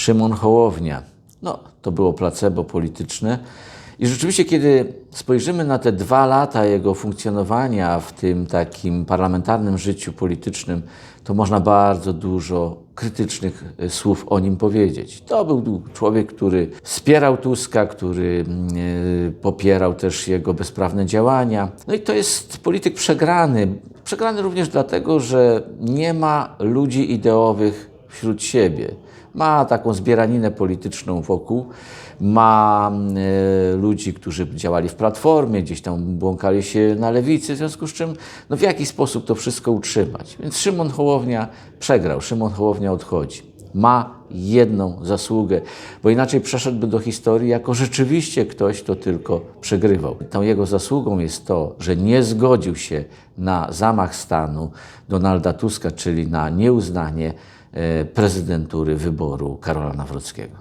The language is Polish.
Szymon Hołownia. No, to było placebo polityczne. I rzeczywiście, kiedy spojrzymy na te dwa lata jego funkcjonowania w tym takim parlamentarnym życiu politycznym, to można bardzo dużo krytycznych e, słów o nim powiedzieć. To był człowiek, który wspierał Tuska, który e, popierał też jego bezprawne działania. No i to jest polityk przegrany. Przegrany również dlatego, że nie ma ludzi ideowych wśród siebie. Ma taką zbieraninę polityczną wokół, ma e, ludzi, którzy działali w Platformie, gdzieś tam błąkali się na lewicy, w związku z czym no w jaki sposób to wszystko utrzymać. Więc Szymon Hołownia przegrał, Szymon Hołownia odchodzi. Ma jedną zasługę, bo inaczej przeszedłby do historii jako rzeczywiście ktoś, kto tylko przegrywał. Tą jego zasługą jest to, że nie zgodził się na zamach stanu Donalda Tuska, czyli na nieuznanie prezydentury wyboru Karola Nawrockiego.